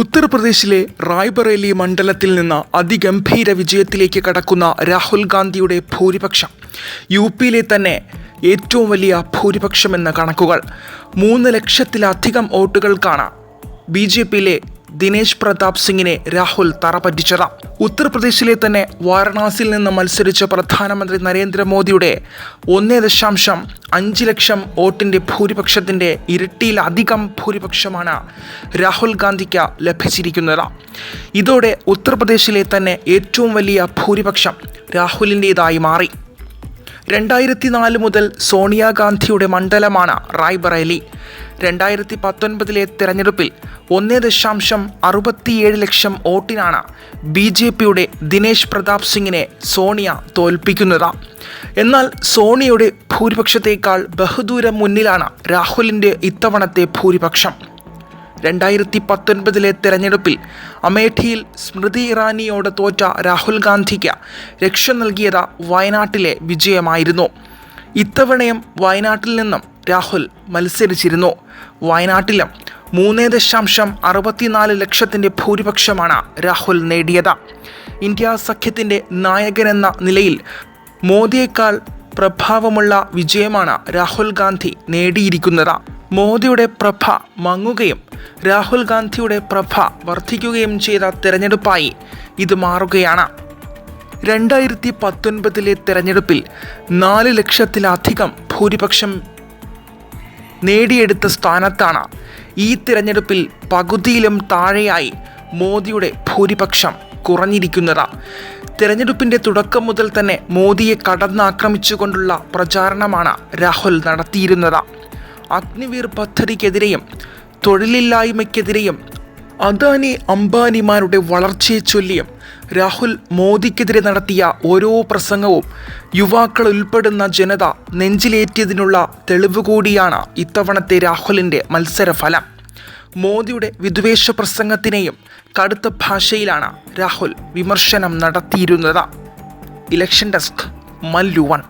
ഉത്തർപ്രദേശിലെ റായ്ബറേലി മണ്ഡലത്തിൽ നിന്ന് അതിഗംഭീര വിജയത്തിലേക്ക് കടക്കുന്ന രാഹുൽ ഗാന്ധിയുടെ ഭൂരിപക്ഷം. യു പിയിലെ തന്നെ ഏറ്റവും വലിയ ഭൂരിപക്ഷമെന്ന കണക്കുകൾ. മൂന്ന് ലക്ഷത്തിലധികം വോട്ടുകൾക്കാണ് ബി ജെ പിയിലെ ദിനേശ് പ്രതാപ് സിംഗിനെ രാഹുൽ തറപറ്റിച്ചത്. ഉത്തർപ്രദേശിലെ തന്നെ വാരണാസിയിൽ നിന്ന് മത്സരിച്ച പ്രധാനമന്ത്രി നരേന്ദ്രമോദിയുടെ ഒന്നേ ദശാംശം അഞ്ച് ലക്ഷം വോട്ടിന്റെ ഭൂരിപക്ഷത്തിന്റെ ഇരട്ടിയിലധികം ഭൂരിപക്ഷമാണ് രാഹുൽ ഗാന്ധിക്ക് ലഭിച്ചിരിക്കുന്നത്. ഇതോടെ ഉത്തർപ്രദേശിലെ തന്നെ ഏറ്റവും വലിയ ഭൂരിപക്ഷം രാഹുലിന്റേതായി മാറി. രണ്ടായിരത്തി നാല് മുതൽ സോണിയാഗാന്ധിയുടെ മണ്ഡലമാണ് റായ്ബറേലി. രണ്ടായിരത്തി പത്തൊൻപതിലെ തെരഞ്ഞെടുപ്പിൽ ഒന്നേ ദശാംശം അറുപത്തിയേഴ് ലക്ഷം വോട്ടിനാണ് ബി ജെ പിയുടെ ദിനേശ് പ്രതാപ് സിംഗിനെ സോണിയ തോൽപ്പിക്കുന്നത്. എന്നാൽ സോണിയയുടെ ഭൂരിപക്ഷത്തേക്കാൾ ബഹുദൂരം മുന്നിലാണ് രാഹുലിന്റെ ഇത്തവണത്തെ ഭൂരിപക്ഷം. രണ്ടായിരത്തി പത്തൊൻപതിലെ തെരഞ്ഞെടുപ്പിൽ അമേഠിയിൽ സ്മൃതി ഇറാനിയോട് തോറ്റ രാഹുൽ ഗാന്ധിക്ക് രക്ഷ നൽകിയത് വയനാട്ടിലെ വിജയമായിരുന്നു. ഇത്തവണയും വയനാട്ടിൽ നിന്നും രാഹുൽ മത്സരിച്ചിരുന്നു. വയനാട്ടിലും മൂന്ന് ദശാംശം അറുപത്തിനാല് ലക്ഷത്തിന്റെ ഭൂരിപക്ഷമാണ് രാഹുൽ നേടിയത്. ഇന്ത്യ സഖ്യത്തിന്റെ നായകനെന്ന നിലയിൽ മോദിയേക്കാൾ പ്രഭാവമുള്ള വിജയമാണ് രാഹുൽ ഗാന്ധി നേടിയിരിക്കുന്നത്. മോദിയുടെ പ്രഭ മങ്ങുകയും രാഹുൽ ഗാന്ധിയുടെ പ്രഭ വർദ്ധിക്കുകയും ചെയ്ത തിരഞ്ഞെടുപ്പായി ഇത് മാറുകയാണ്. രണ്ടായിരത്തി പത്തൊൻപതിലെ തിരഞ്ഞെടുപ്പിൽ നാല് ലക്ഷത്തിലധികം ഭൂരിപക്ഷം നേടിയെടുത്ത സ്ഥാനത്താണ് ഈ തിരഞ്ഞെടുപ്പിൽ പകുതിയിലും താഴെയായി മോദിയുടെ ഭൂരിപക്ഷം കുറഞ്ഞിരിക്കുന്നത്. തിരഞ്ഞെടുപ്പിന്റെ തുടക്കം മുതൽ തന്നെ മോദിയെ കടന്നാക്രമിച്ചുകൊണ്ടുള്ള പ്രചാരണമാണ് രാഹുൽ നടത്തിയിരുന്നത്. അഗ്നിവീർ പദ്ധതിക്കെതിരെയും തൊഴിലില്ലായ്മയ്ക്കെതിരെയും അദാനി അംബാനിമാരുടെ വളർച്ചയെ ചൊല്ലിയും രാഹുൽ മോദിക്കെതിരെ നടത്തിയ ഓരോ പ്രസംഗവും യുവാക്കൾ ഉൾപ്പെടുന്ന ജനത നെഞ്ചിലേറ്റിയതിനുള്ള തെളിവ് കൂടിയാണ് ഇത്തവണത്തെ രാഹുലിന്റെ മത്സരഫലം. മോദിയുടെ വിദ്വേഷ പ്രസംഗത്തിനെയും കടുത്ത ഭാഷയിലാണ് രാഹുൽ വിമർശനം നടത്തിയിരുന്നത്. Election desk Mallu one.